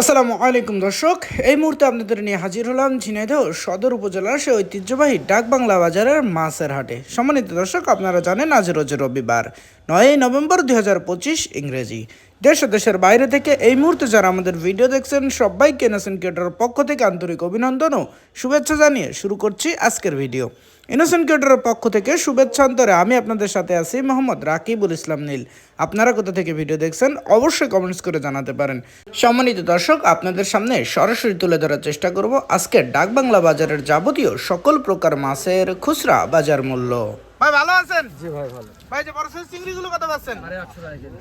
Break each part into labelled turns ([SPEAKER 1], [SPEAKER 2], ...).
[SPEAKER 1] আসসালামু আলাইকুম দর্শক, এই মুহূর্তে আপনাদের নিয়ে হাজির হলাম ঝিনাইদহ সদর উপজেলার সে ঐতিহ্যবাহী ডাক বাংলা বাজারের মাছের হাটে। সম্মানিত দর্শক, আপনারা জানেন আজ রোজ রবিবার, নয়ই নভেম্বর দুই হাজার পঁচিশ ইংরেজি। দেশ দেশের বাইরে থেকে এই মুহূর্তে যারা আমাদের ভিডিও দেখছেন, সবাইকে ইনোসেন্ট ক্রিয়েটরের পক্ষ থেকে আন্তরিক অভিনন্দন ও শুভেচ্ছা জানিয়ে শুরু করছি আজকের ভিডিও। ইনোসেন্ট ক্রিয়েটরের পক্ষ থেকে শুভেচ্ছা অন্তরে আমি আপনাদের সাথে আছি মোহাম্মদ রাকিবুল ইসলাম নীল। আপনারা কোথা থেকে ভিডিও দেখছেন, অবশ্যই কমেন্টস করে জানাতে পারেন। সম্মানিত দর্শক, আপনাদের সামনে সরাসরি তুলে ধরার চেষ্টা করব আজকে ডাকবাংলা বাজারের যাবতীয় সকল প্রকার মাছের খুচরা বাজার মূল্য। ভাই ভালো আছেন?
[SPEAKER 2] জি ভাই ভালো।
[SPEAKER 1] ভাই যে বড় সাইজ চিংড়িগুলো কত পাচ্ছেন?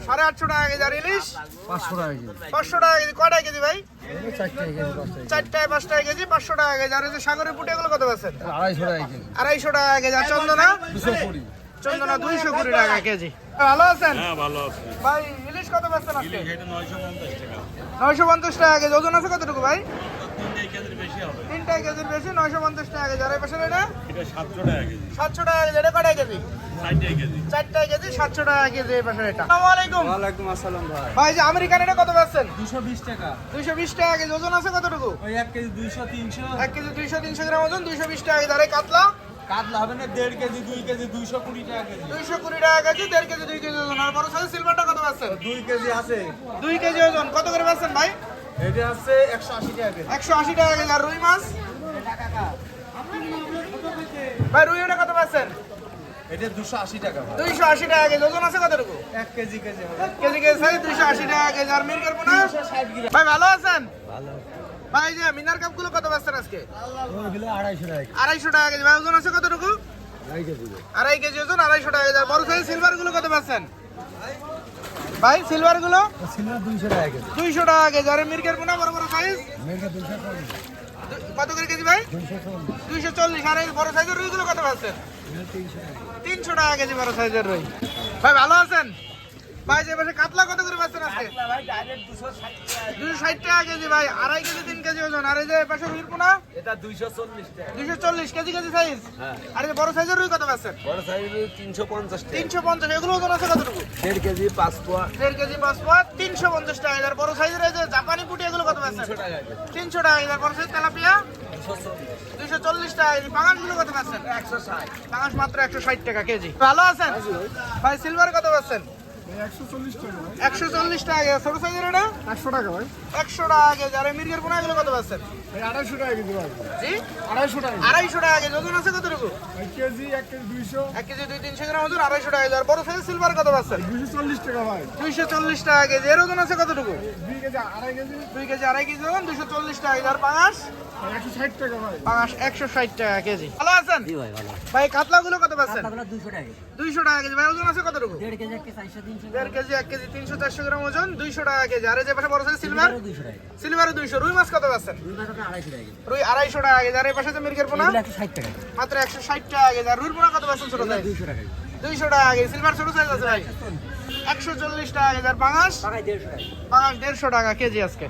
[SPEAKER 2] সাড়ে আটশো টাকা কেজি।
[SPEAKER 1] আর ইলিশ?
[SPEAKER 2] পাঁচশো টাকা কেজি।
[SPEAKER 1] পাঁচশো টাকা কেজি। কয়টায় কেজি ভাই?
[SPEAKER 2] এগুলো চার টাকা কেজি পাঁচ টাকা
[SPEAKER 1] কেজি পাঁচশো টাকা কেজি। আর এই যে সাগরের পুটি এগুলো কত পাচ্ছেন?
[SPEAKER 2] কেজি আড়াইশো টাকা কেজি।
[SPEAKER 1] আড়াইশো টাকা কেজি। আর চন্দনা?
[SPEAKER 2] দুশো কুড়ি।
[SPEAKER 1] চন্দনা দুইশো কুড়ি টাকা কেজি। ভালো আছেন?
[SPEAKER 3] হ্যাঁ ভালো আছে।
[SPEAKER 1] ভাই ইলিশ কত পাচ্ছেন আজকে?
[SPEAKER 3] এটা নয়শো পঞ্চাশ টাকা।
[SPEAKER 1] নয়শো পঞ্চাশ টাকা কেজি। ওজন আছে কতটুকু ভাই?
[SPEAKER 3] তিনটে কেজির বেশি হবে
[SPEAKER 1] তিনটা কেজির বেশি নয়শো পঞ্চাশ টাকা কেজি। আর এই পাশে এটা?
[SPEAKER 3] এটা সাতশো টাকা কেজি।
[SPEAKER 1] সাতশো টাকা কেজি। এটা কটায় কেজি? চারটায় কেজি। সাতশো টাকা কেজি এই পাশে এটা। আসসালামু
[SPEAKER 2] ওয়ালাইকুম আসসালাম ভাই।
[SPEAKER 1] ভাই যে আমেরিকান এটা কত পাচ্ছেন?
[SPEAKER 2] দুশো বিশ টাকা।
[SPEAKER 1] দুইশো বিশ টাকা কেজি। ওজন আছে কতটুকু?
[SPEAKER 2] ওই এক কেজি দুইশো তিনশো।
[SPEAKER 1] এক কেজি দুইশো তিনশো গ্রাম ওজন দুইশো বিশ টাকা কেজি। আর এই কাতলা?
[SPEAKER 2] কাতলা হবে না দেড় কেজি দুই কেজি দুইশো কুড়ি টাকা কেজি।
[SPEAKER 1] দুইশো কুড়ি টাকা কেজি দেড় কেজি দুই কেজি ওজন। আর বড় সাইজ সিলভারটা কত পাচ্ছেন?
[SPEAKER 2] দুই কেজি আছে।
[SPEAKER 1] দুই কেজি ওজন। কত করে পাচ্ছেন ভাই?
[SPEAKER 2] এটা আছে টাকা কেজি।
[SPEAKER 1] টাকা কেজি আর রুই মাছ? ভাই রুই ওটা কত পাচ্ছেন?
[SPEAKER 2] এটা দুশো আশি টাকা ভাই।
[SPEAKER 1] দুইশো আশি টাকা কেজি ওজন আছে কতটুকু?
[SPEAKER 2] কেজি কেজি হবে।
[SPEAKER 1] কেজি টাকা কেজি আর মিরকের পোনা ভাই ভালো আছেন?
[SPEAKER 2] ভালো।
[SPEAKER 1] ভাই যে মিনার কাপগুলো কত পাচ্ছেন আজকে?
[SPEAKER 2] টাকা কেজি।
[SPEAKER 1] আড়াইশো টাকা কেজি। ভাই ওজন আছে কতটুকু?
[SPEAKER 2] আড়াই কেজি।
[SPEAKER 1] আড়াই কেজি ওজন আড়াইশো টাকা কেজি। আর বড় সাইজ সিলভারগুলো কত পাচ্ছেন? ভাই সিলভারগুলো
[SPEAKER 2] সিলভার দুইশো টাকা কেজি।
[SPEAKER 1] দুইশো টাকা কেজি। আর মির্গের পোনা বড় বড় সাইজ
[SPEAKER 2] দুইশো চল্লিশ।
[SPEAKER 1] কত করে কেজি ভাই?
[SPEAKER 2] দুইশো চল্লিশ।
[SPEAKER 1] দুইশো চল্লিশ। আর এই বড় সাইজের রুই গুলো কত পাচ্ছেন?
[SPEAKER 2] তিনশো টাকা।
[SPEAKER 1] তিনশো টাকা কেজি বড় সাইজের রুই। ভাই ভালো আছেন? ভাই যে পাশে কাতলা কত করে পাচ্ছেন আজকে? দুশো ষাট টাকা। কেজি ভাই আড়াই কেজি তিন কেজি ওজন। আর এই যে পাশে রুইর পোনা
[SPEAKER 2] এটা দুইশো চল্লিশ
[SPEAKER 1] দুশো চল্লিশ কেজি কেজি সাইজ আর এই বড় সাইজের রুই কত পাচ্ছেন?
[SPEAKER 2] বড় সাইজ তিনশো পঞ্চাশ
[SPEAKER 1] তিনশো পঞ্চাশ এগুলো ওজন আছে কতটুকু?
[SPEAKER 2] দেড় কেজি পাঁচ পোয়া।
[SPEAKER 1] দেড় কেজি পাঁচ পাঁচ তিনশো পঞ্চাশ টাকা। আর বড় সাইজের এই যে জাপানি পুটি এগুলো কত পাচ্ছেন?
[SPEAKER 2] তিনশো টাকা
[SPEAKER 1] আর বড় সাইজ তেলাপিয়া? দুইশো চল্লিশ। টাকা। বাগান কত পাচ্ছেন?
[SPEAKER 2] একশো ষাট।
[SPEAKER 1] পাঙাশ মাত্র একশো ষাট টাকা কেজি। ভালো আছেন? ভাই। সিলভার কত পাচ্ছেন?
[SPEAKER 2] একশো চল্লিশ টাকা।
[SPEAKER 1] একশো চল্লিশ টাকা কেজি ছোট সাইজের এটা?
[SPEAKER 2] একশো টাকা ভাই।
[SPEAKER 1] একশো টাকা কেজি আর মির্গের পোনা এগুলো কত পাচ্ছেন?
[SPEAKER 2] ভাই আড়াইশো টাকা কেজি ভাই।
[SPEAKER 1] জি?
[SPEAKER 2] আড়াইশো টাকা।
[SPEAKER 1] আড়াইশো টাকা কেজি ওজন আছে কতটুকু?
[SPEAKER 2] এক কেজি এক কেজি দুইশো।
[SPEAKER 1] এক কেজি দুই তিনশো গ্রাম ওজন আড়াইশো টাকা। আর বড় সাইজ সিলভার কত পাচ্ছেন?
[SPEAKER 2] দুইশো চল্লিশ টাকা ভাই।
[SPEAKER 1] দুইশো চল্লিশ টাকা কেজি। এর ওজন আছে কতটুকু?
[SPEAKER 2] দুই কেজি আড়াই কেজি।
[SPEAKER 1] দুই কেজি আড়াই কেজি ওজন দুইশো চল্লিশ টাকা। আর পাঙাশ?
[SPEAKER 2] একশো ষাট টাকা ভাই।
[SPEAKER 1] পাঙাশ একশো ষাট টাকা কেজি। ভালো আছেন?
[SPEAKER 4] জি ভাই ভালো
[SPEAKER 1] ভাই কাতলা গুলো কত পাচ্ছেন?
[SPEAKER 4] দুশো টাকা
[SPEAKER 1] দুইশো টাকা কেজি। ভাই ওজন আছে কতটুকু?
[SPEAKER 4] দেড় কেজি চারশো
[SPEAKER 1] দেড় কেজি এক কেজি তিনশো চারশো গ্রাম ওজন দুইশো টাকা কেজি আর যে পাশে বড় সাইজ সিলভার সিলভারে দুইশো রুই মাছ কত পাচ্ছেন রুই আড়াইশো টাকা কেজি আর এই পাশে যে মির্গের পোনা মাত্র একশো ষাট টাকা কেজি আর রুইর পোনা কত পাচ্ছেন ছোট সাইজ দুইশো টাকা কেজি সিলভার ছোট সাইজ আছে ভাই একশো চল্লিশ টাকা কেজি আর পাঙাশ পাঙাশ দেড়শো টাকা কেজি আজকে